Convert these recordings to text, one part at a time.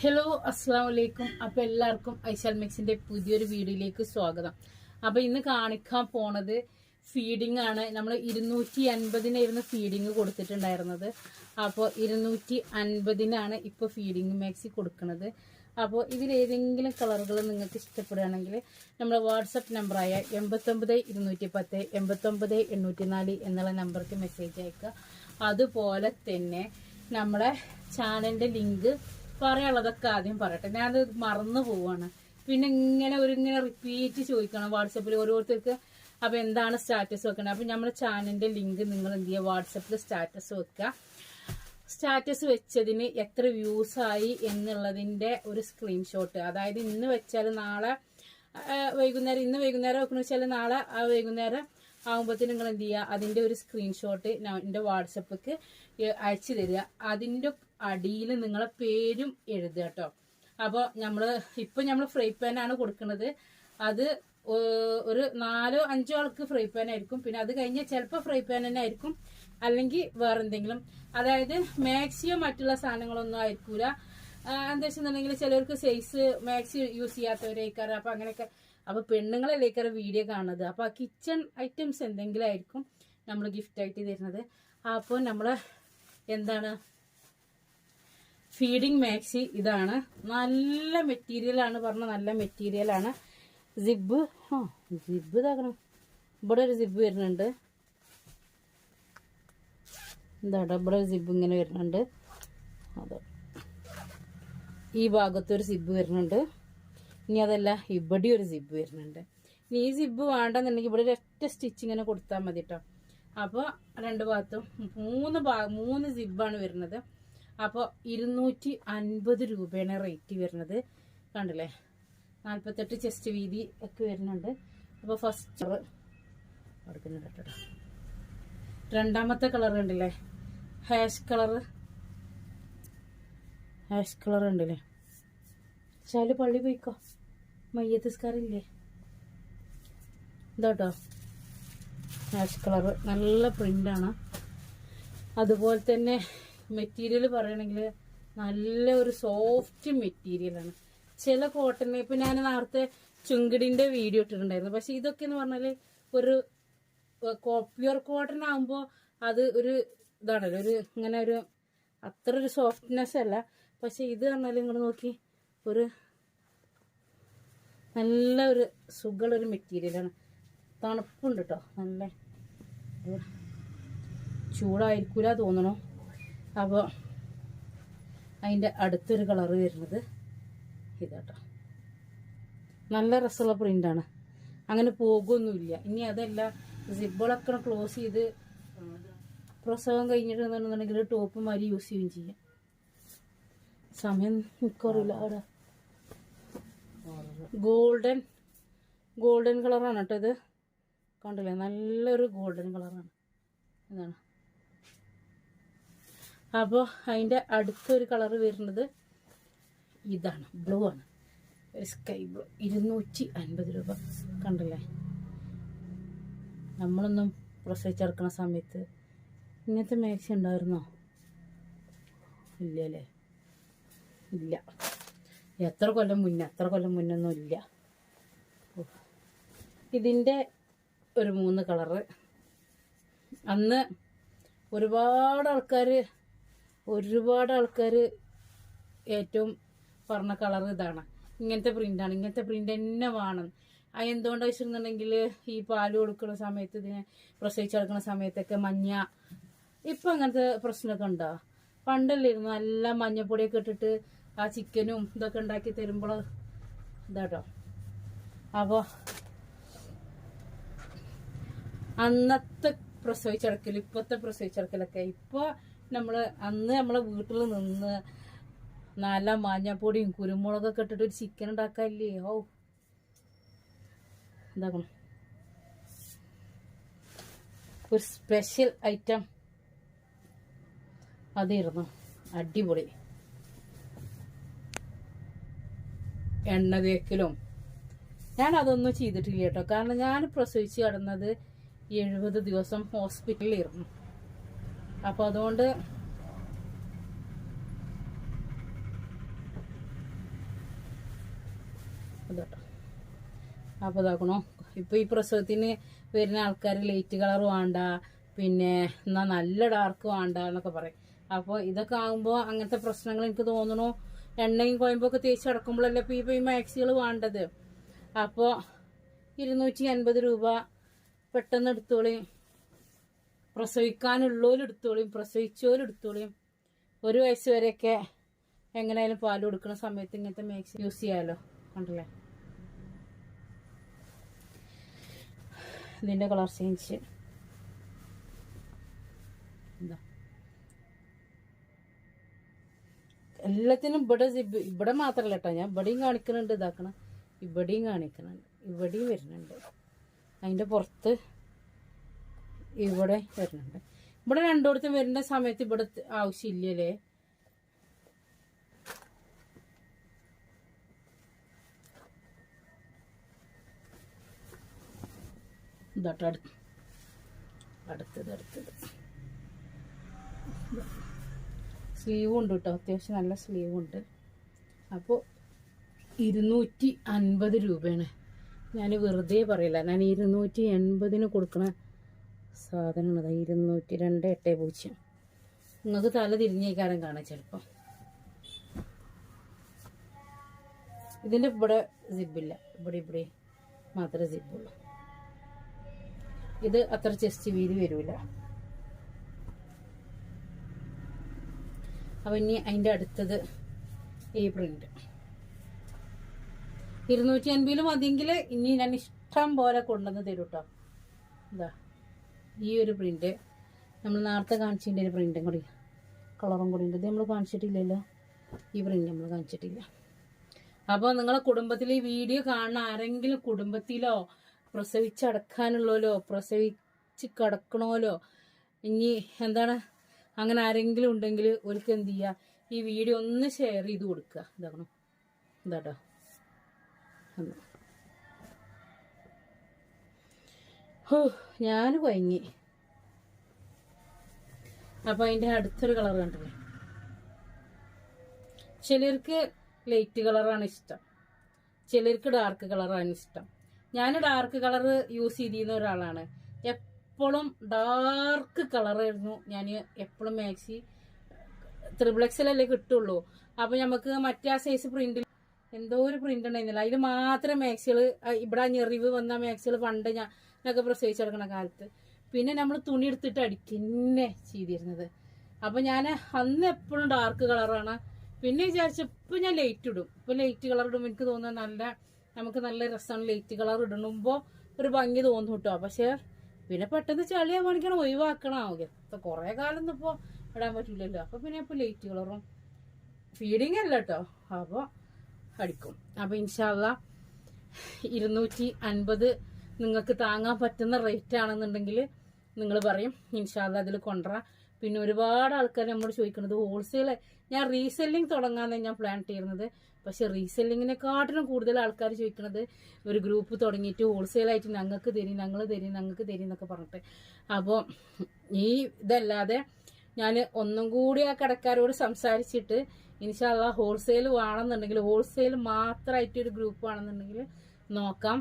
Hello അസ്സാം വലൈക്കും അപ്പൊ എല്ലാവർക്കും ഐശാൽ മിക്സിന്റെ പുതിയൊരു വീഡിയോയിലേക്ക് സ്വാഗതം. അപ്പൊ ഇന്ന് കാണിക്കാൻ പോണത് ഫീഡിംഗ് ആണ്. നമ്മൾ ഇരുന്നൂറ്റി അൻപതിനായിരുന്നു ഫീഡിങ് കൊടുത്തിട്ടുണ്ടായിരുന്നത്. അപ്പോൾ ഇരുന്നൂറ്റി അൻപതിനാണ് ഇപ്പോൾ ഫീഡിങ് മാക്സി കൊടുക്കുന്നത് അപ്പോൾ ഇതിലേതെങ്കിലും കളറുകൾ നിങ്ങൾക്ക് ഇഷ്ടപ്പെടുകയാണെങ്കിൽ നമ്മുടെ വാട്സപ്പ് നമ്പറായ എൺപത്തൊമ്പത് ഇരുന്നൂറ്റി പത്ത് എൺപത്തൊമ്പത് എണ്ണൂറ്റി നാല് എന്നുള്ള നമ്പർക്ക് മെസ്സേജ് അയക്കുക. അതുപോലെ തന്നെ നമ്മുടെ ചാനലിന്റെ ലിങ്ക് പറയാനുള്ളതൊക്കെ ആദ്യം പറയട്ടെ. ഞാനത് മറന്നു പോവാണ്. പിന്നെ ഇങ്ങനെ ഒരു ഇങ്ങനെ റിപ്പീറ്റ് ചോദിക്കണം. വാട്സപ്പിൽ ഓരോരുത്തർക്ക് അപ്പൊ എന്താണ് സ്റ്റാറ്റസ് വെക്കണം? അപ്പൊ നമ്മുടെ ചാനലിന്റെ ലിങ്ക് നിങ്ങൾ എന്ത് ചെയ്യുക? വാട്സപ്പിൽ സ്റ്റാറ്റസ് വെക്കുക. സ്റ്റാറ്റസ് വെച്ചതിന് എത്ര വ്യൂസ് ആയി എന്നുള്ളതിന്റെ ഒരു സ്ക്രീൻഷോട്ട് അതായത് ഇന്ന് വെച്ചാൽ നാളെ വൈകുന്നേരം ഇന്ന് വൈകുന്നേരം വെക്കണമെന്ന് വെച്ചാൽ നാളെ ആ വൈകുന്നേരം ആകുമ്പോഴത്തേന് നിങ്ങൾ എന്ത് ചെയ്യുക? അതിന്റെ ഒരു സ്ക്രീൻഷോട്ട് എന്റെ വാട്സപ്പ് അയച്ചു തരിക. അതിന്റെ അടിയിൽ നിങ്ങളെ പേരും എഴുതുക കേട്ടോ. അപ്പോൾ നമ്മൾ ഇപ്പം നമ്മൾ ഫ്രൈ പാനാണ് കൊടുക്കുന്നത്. അത് ഒരു നാലോ അഞ്ചോ ആൾക്ക് ഫ്രൈ പാൻ ആയിരിക്കും. പിന്നെ അത് കഴിഞ്ഞ് ചിലപ്പോൾ ഫ്രൈ പാൻ തന്നെ ആയിരിക്കും. അല്ലെങ്കിൽ വേറെ എന്തെങ്കിലും. അതായത് മാക്സിമം മറ്റുള്ള സാധനങ്ങളൊന്നും ആയിരിക്കൂല. എന്താ വെച്ചിട്ടുണ്ടെങ്കിൽ ചിലർക്ക് സൈസ് മാക്സി യൂസ് ചെയ്യാത്തവരേക്കാറ് അപ്പം അങ്ങനെയൊക്കെ. അപ്പൊ പെണ്ണുങ്ങളല്ലേക്കാറ് വീഡിയോ കാണുന്നത്. അപ്പൊ കിച്ചൺ ഐറ്റംസ് എന്തെങ്കിലും ആയിരിക്കും നമ്മൾ ഗിഫ്റ്റ് ആയിട്ട് തരുന്നത്. അപ്പോൾ നമ്മൾ എന്താണ് ഫീഡിംഗ് മാക്സി ഇതാണ്. നല്ല മെറ്റീരിയൽ ആണ് പറഞ്ഞ നല്ല മെറ്റീരിയൽ ആണ്. സിബ് ആ സിബ് ഇതാക്കണം. ഇവിടെ ഒരു സിബ് വരുന്നുണ്ട്. എന്താ ഇവിടെ ഒരു സിബ് ഇങ്ങനെ വരുന്നുണ്ട്. അതെ ഈ ഭാഗത്തൊരു സിബ് വരുന്നുണ്ട്. ഇനി അതല്ല ഇവിടെ ഒരു സിബ് വരുന്നുണ്ട്. ഇനി ഈ സിബ് വേണ്ടെന്നുണ്ടെങ്കിൽ ഇവിടെ ഒരു ഒറ്റ സ്റ്റിച്ച് ഇങ്ങനെ കൊടുത്താൽ മതി കേട്ടോ അപ്പോൾ രണ്ട് ഭാഗത്തും മൂന്ന് ഭാഗം മൂന്ന് സിബാണ് വരുന്നത്. അപ്പോൾ ഇരുന്നൂറ്റി അൻപത് രൂപയാണ് റേറ്റ് വരുന്നത്. കണ്ടില്ലേ? നാൽപ്പത്തെട്ട് ചെസ്റ്റ് വീതി ഒക്കെ വരുന്നുണ്ട്. അപ്പോൾ ഫസ്റ്റ് കൊടുക്കുന്നുണ്ട് കേട്ടോ. രണ്ടാമത്തെ കളർ ഉണ്ടല്ലേ ഹാഷ് കളർ ഹാഷ് കളർ ഉണ്ടല്ലേ ചാൽ പള്ളി പോയിക്കോ. മയ്യത്തിസ്കാരില്ലേ ഇതാട്ടോ. ഹാഷ് കളർ നല്ല പ്രിന്റാണ് അതുപോലെ തന്നെ മെറ്റീരിയൽ പറയണെങ്കിൽ നല്ല ഒരു സോഫ്റ്റ് മെറ്റീരിയലാണ് ചില കോട്ടൺ ഇപ്പൊ ഞാൻ നേരത്തെ ചുങ്കിടിന്റെ വീഡിയോ ഇട്ടിട്ടുണ്ടായിരുന്നു. പക്ഷെ ഇതൊക്കെ എന്ന് പറഞ്ഞാൽ ഒരു പ്യുർ കോട്ടൺ ആകുമ്പോൾ അത് ഒരു ഇതാണല്ലോ ഒരു ഇങ്ങനെ ഒരു അത്ര ഒരു സോഫ്റ്റ്നെസ് അല്ല. പക്ഷെ ഇത് പറഞ്ഞാൽ ഇങ്ങോട്ട് നോക്കി ഒരു നല്ല ഒരു സുഖമുള്ളൊരു മെറ്റീരിയലാണ് തണുപ്പുണ്ട് കേട്ടോ നല്ല. ചൂടായിരിക്കൂല തോന്നണു. അപ്പോൾ അതിന്റെ അടുത്തൊരു കളറ് വരുന്നത് ഇതാട്ടോ. നല്ല രസമുള്ള പ്രിന്റാണ് അങ്ങനെ പോകുമൊന്നുമില്ല ഇനി അതല്ല സിബിളൊക്കെ ക്ലോസ് ചെയ്ത് പ്രസവം കഴിഞ്ഞിട്ടുണ്ടെന്നുണ്ടെങ്കിൽ ടോപ്പ് മാതിരി യൂസ് ചെയ്യുകയും ചെയ്യാം. സമയം നിൽക്കാറില്ല അവിടെ. ഗോൾഡൻ ഗോൾഡൻ കളറാണ് കേട്ടോ ഇത്? കണ്ടില്ലേ? നല്ലൊരു ഗോൾഡൻ കളറാണ് ഇതാണ്. അപ്പോൾ അതിന്റെ അടുത്തൊരു കളർ വരുന്നത് ഇതാണ്. ബ്ലൂ ആണ്. സ്കൈ ബ്ലൂ ഇരുന്നൂറ്റി അൻപത് രൂപ. കണ്ടല്ലേ? നമ്മളൊന്നും പ്രസവിച്ചെടുക്കുന്ന സമയത്ത് ഇങ്ങനത്തെ മാക്സി ഉണ്ടായിരുന്നോ? ഇല്ലല്ലേ? ഇല്ല. എത്ര കൊല്ലം മുന്നേ? എത്ര കൊല്ലം മുന്നൊന്നും ഇല്ല. ഇതിന്റെ ഒരു മൂന്ന് കളറ്. അന്ന് ഒരുപാട് ആൾക്കാർ ഒരുപാട് ആൾക്കാർ ഏറ്റവും പറഞ്ഞ കളർ ഇതാണ്. ഇങ്ങനത്തെ പ്രിന്റാണ് ഇങ്ങനത്തെ പ്രിന്റ് തന്നെ വേണം. അത് എന്തുകൊണ്ടാണ് വെച്ചിട്ടുണ്ടെങ്കിൽ ഈ പാൽ കൊടുക്കുന്ന സമയത്ത് ഇതിനെ പ്രസവിച്ച് കിടക്കുന്ന സമയത്തൊക്കെ മഞ്ഞ ഇപ്പം അങ്ങനത്തെ പ്രശ്നമൊക്കെ ഉണ്ടോ? പണ്ടല്ലായിരുന്നു നല്ല മഞ്ഞപ്പൊടിയൊക്കെ ഇട്ടിട്ട് ആ ചിക്കനും ഇതൊക്കെ ഉണ്ടാക്കി തരുമ്പോൾ ഇതാട്ടോ. അപ്പോൾ അന്നത്തെ പ്രസവിച്ചടക്കൽ ഇപ്പോഴത്തെ പ്രസവിച്ചടക്കലൊക്കെ. ഇപ്പൊ നമ്മൾ അന്ന് നമ്മളെ വീട്ടിൽ നിന്ന് നല്ല മഞ്ഞപ്പൊടിയും കുരുമുളകൊക്കെ ഇട്ടിട്ട് ഒരു ചിക്കൻ ഉണ്ടാക്കാല്ലേ ഓ എന്താക്കണം ഒരു സ്പെഷ്യൽ ഐറ്റം അതായിരുന്നു അടിപൊളി. എണ്ണ തേക്കലും. ഞാൻ അതൊന്നും ചെയ്തിട്ടില്ല കേട്ടോ. കാരണം ഞാൻ പ്രസവിച്ച് കിടന്നത് എഴുപത് ദിവസം ഹോസ്പിറ്റലിലായിരുന്നു അപ്പൊ അതുകൊണ്ട് അപ്പൊ ഇതാക്കണോ? ഇപ്പോൾ ഈ പ്രസവത്തിന് വരുന്ന ആൾക്കാർ ലൈറ്റ് കളർ വേണ്ട പിന്നെ എന്നാ നല്ല ഡാർക്ക് വേണ്ട എന്നൊക്കെ പറയും. അപ്പോൾ ഇതൊക്കെ ആകുമ്പോ അങ്ങനത്തെ പ്രശ്നങ്ങൾ എനിക്ക് തോന്നുന്നു. എണ്ണയും കോയമ്പൊക്കെ തേച്ച് അടക്കുമ്പോഴല്ലേ ഇപ്പോൾ ഇപ്പോൾ ഈ മാക്സികൾ വേണ്ടത്. അപ്പോ ഇരുന്നൂറ്റി അൻപത് രൂപ പെട്ടെന്ന് എടുത്തോളിയും പ്രസവിക്കാനുള്ളവരും പ്രസവിച്ചവരെടുത്തോളിയും ഒരു വയസ്സ് വരെയൊക്കെ എങ്ങനെയായാലും പാൽ കൊടുക്കുന്ന സമയത്ത് ഇങ്ങനത്തെ മേക്സ് യൂസ് ചെയ്യാമല്ലോ കണ്ടല്ലേ? ഇതിന്റെ കളർ ചേഞ്ച് എല്ലാത്തിനും ഇവിടെ ഇവിടെ മാത്രമല്ല കേട്ടോ. ഞാൻ ഇവിടെയും കാണിക്കുന്നുണ്ട് ഇതാക്കണം. ഇവിടെയും കാണിക്കുന്നുണ്ട്. ഇവിടെയും വരുന്നുണ്ട്. അതിന്റെ പുറത്ത് ഇവിടെ വരുന്നുണ്ട്. ഇവിടെ രണ്ടിടത്തും വരുന്ന സമയത്ത് ഇവിടെ ആവശ്യമില്ലല്ലേ? അടുത്തത് അടുത്തത്. സ്ലീവ് ഉണ്ട് കേട്ടോ. അത്യാവശ്യം നല്ല സ്ലീവ് ഉണ്ട്. അപ്പോൾ ഇരുന്നൂറ്റി അൻപത് രൂപയാണ്. ഞാൻ വെറുതെ പറയില്ല. ഞാൻ ഇരുന്നൂറ്റി എൺപതിന് കൊടുക്കണ സാധനമാണ് അതാ ഇരുന്നൂറ്റി രണ്ട് എട്ട് പൂജ്യം. നിങ്ങൾക്ക് തല തിരിഞ്ഞേക്കാരം കാണാം ചിലപ്പോൾ ഇതിന്റെ ഇവിടെ സിബില്ല ഇവിടെ ഇവിടെ മാത്രമേ സിബുള്ളൂ ഇത് അത്ര ചെസ്റ്റ് വീതി വരില്ല അപ്പം ഇനി അതിന്റെ അടുത്തത് ഈ പ്രിന്റ് ഇരുന്നൂറ്റി അൻപതിലും അതെങ്കിൽ ഇനി ഞാൻ ഇഷ്ടം പോലെ കൊണ്ടുവന്ന് തരും കേട്ടോ ഇതാ. ഈ ഒരു പ്രിന്റ് നമ്മൾ നേരത്തെ കാണിച്ചതിന്റെ ഒരു പ്രിന്റും കൂടി. കളറും കൂടി ഉണ്ട്. ഇത് നമ്മൾ കാണിച്ചിട്ടില്ലല്ലോ. ഈ പ്രിന്റ് നമ്മൾ കാണിച്ചിട്ടില്ല. അപ്പോൾ നിങ്ങളെ കുടുംബത്തിൽ ഈ വീഡിയോ കാണുന്ന ആരെങ്കിലും കുടുംബത്തിലോ പ്രസവിച്ചടക്കാനുള്ളവരോ പ്രസവിച്ച് കിടക്കണോലോ ഇനി എന്താണ്? അങ്ങനെ ആരെങ്കിലും ഉണ്ടെങ്കിൽ ഒരിക്കൽ എന്ത് ചെയ്യുക ഈ വീഡിയോ ഒന്ന് ഷെയർ ചെയ്ത് കൊടുക്കുക ഇതാക്കണം. ഇതാട്ടോ. ഞാൻ കൊയങ്ങി. അപ്പം അതിന്റെ അടുത്തൊരു കളർ കണ്ടില്ലേ ചിലർക്ക് ലൈറ്റ് കളറാണ് ഇഷ്ടം. ചിലർക്ക് ഡാർക്ക് കളറാണ് ഇഷ്ടം. ഞാൻ ഡാർക്ക് കളർ യൂസ് ചെയ്തിരുന്ന ഒരാളാണ്. എപ്പോഴും ഡാർക്ക് കളറായിരുന്നു ഞാൻ എപ്പോഴും മാക്സി ത്രിബിൾ എക്സലല്ലേ കിട്ടുള്ളൂ. അപ്പൊ നമുക്ക് മറ്റേ ആ സൈസ് പ്രിന്റിൽ എന്തോ ഒരു പ്രിന്റ് ഉണ്ടായിരുന്നില്ല. അതിൽ മാത്രം മാക്സികൾ ഇവിടെ ഞെറിവ് വന്ന മാക്സികൾ പണ്ട് ഞാൻ എന്നൊക്കെ പ്രസവിച്ചു കിടക്കുന്ന കാലത്ത്. പിന്നെ നമ്മൾ തുണി എടുത്തിട്ട് അടിക്കന്നെ ചെയ്തിരുന്നത്. അപ്പൊ ഞാൻ അന്ന് എപ്പോഴും ഡാർക്ക് കളറാണ് പിന്നെ വിചാരിച്ചു ഇപ്പം ഞാൻ ലൈറ്റ് ഇടും. ഇപ്പം ലൈറ്റ് കളർ ഇടുമ്പോൾ എനിക്ക് തോന്നുന്നത് നല്ല നമുക്ക് നല്ല രസമാണ് ലൈറ്റ് കളർ ഇടുമ്പോൾ ഒരു ഭംഗി തോന്നും കേട്ടോ പക്ഷെ പിന്നെ പെട്ടെന്ന് ചളിയാ കാണിക്കണം ഒഴിവാക്കണം. ഇപ്പം കുറെ കാലം ഒന്നും ഇപ്പൊ ഇടാൻ പറ്റില്ലല്ലോ അപ്പം പിന്നെ ഇപ്പം ലൈറ്റ് കളറും ഫീഡിങ് അല്ല കേട്ടോ അപ്പൊ അടിക്കും. അപ്പൊ ഇൻഷാല്ല ഇരുന്നൂറ്റി അൻപത് നിങ്ങൾക്ക് താങ്ങാൻ പറ്റുന്ന റേറ്റ് ആണെന്നുണ്ടെങ്കിൽ നിങ്ങൾ പറയും ഇൻഷാല്ല അതിൽ കൊണ്ടുവരാം. പിന്നെ ഒരുപാട് ആൾക്കാർ നമ്മൾ ചോദിക്കുന്നത് ഹോൾസെയിൽ ഞാൻ റീസെല്ലിംഗ് തുടങ്ങാമെന്ന് ഞാൻ പ്ലാൻ ചെയ്യുന്നത് പക്ഷെ റീസെല്ലിങ്ങിനെക്കാട്ടിലും കൂടുതൽ ആൾക്കാർ ചോദിക്കുന്നത് ഒരു ഗ്രൂപ്പ് തുടങ്ങിയിട്ട് ഹോൾസെയിലായിട്ട് ഞങ്ങൾക്ക് തരും ഞങ്ങൾ തരും ഞങ്ങൾക്ക് തരും എന്നൊക്കെ പറഞ്ഞിട്ട്. അപ്പോൾ ഈ ഇതല്ലാതെ ഞാൻ ഒന്നും കൂടി ആ കടക്കാരോട് സംസാരിച്ചിട്ട് ഇൻഷാല്ല ഹോൾസെയിൽ വേണമെന്നുണ്ടെങ്കിൽ ഹോൾസെയിൽ മാത്രമായിട്ട് ഒരു ഗ്രൂപ്പ് വേണമെന്നുണ്ടെങ്കിൽ നോക്കാം.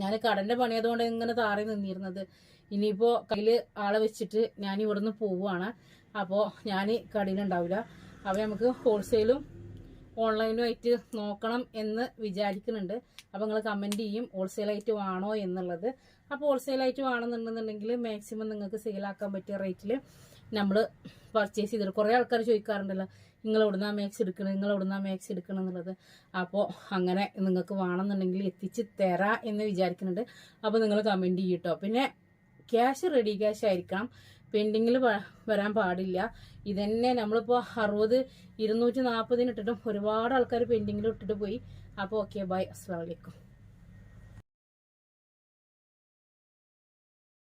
ഞാൻ കടന്റെ പണിയതുകൊണ്ട് ഇങ്ങനെ താറി നിന്നിരുന്നത്. ഇനിയിപ്പോൾ കയ്യിൽ ആളെ വെച്ചിട്ട് ഞാൻ ഇവിടുന്ന് പോവുകയാണ് അപ്പോൾ ഞാൻ കടയിലുണ്ടാവില്ല അപ്പോൾ നമുക്ക് ഹോൾസെയിലും ഓൺലൈനും ആയിട്ട് നോക്കണം എന്ന് വിചാരിക്കുന്നുണ്ട്. അപ്പോൾ നിങ്ങൾ കമന്റ് ചെയ്യും ഹോൾസെയിലായിട്ട് വേണോ എന്നുള്ളത്. അപ്പോൾ ഹോൾസെയിലായിട്ട് വേണമെന്നുണ്ടെന്നുണ്ടെങ്കിൽ മാക്സിമം നിങ്ങൾക്ക് സെയിലാക്കാൻ പറ്റിയ റേറ്റിൽ നമ്മൾ പർച്ചേസ് ചെയ്തിട്ട് കുറേ ആൾക്കാർ ചോദിക്കാറുണ്ടല്ലോ നിങ്ങൾ എവിടുന്നാ മാക്സ് എടുക്കണം? നിങ്ങൾ എവിടുന്നാ മാക്സ് എടുക്കണം? എന്നുള്ളത്. അപ്പോൾ അങ്ങനെ നിങ്ങൾക്ക് വേണമെന്നുണ്ടെങ്കിൽ എത്തിച്ച് തരാം എന്ന് വിചാരിക്കുന്നുണ്ട്. അപ്പോൾ നിങ്ങൾ കമന്റ് ചെയ്യട്ടോ. പിന്നെ ക്യാഷ് റെഡി ക്യാഷ് ആയിരിക്കണം. പെൻഡിങ്ങിൽ വരാൻ പാടില്ല. ഇതന്നെ നമ്മളിപ്പോൾ അറുപത് ഇരുന്നൂറ്റി നാൽപ്പതിന് ഇട്ടിട്ടും ഒരുപാട് ആൾക്കാർ പെൻഡിങ്ങിൽ ഇട്ടിട്ട് പോയി. അപ്പോൾ ഓക്കെ ബൈ അസ്സാം വലൈക്കും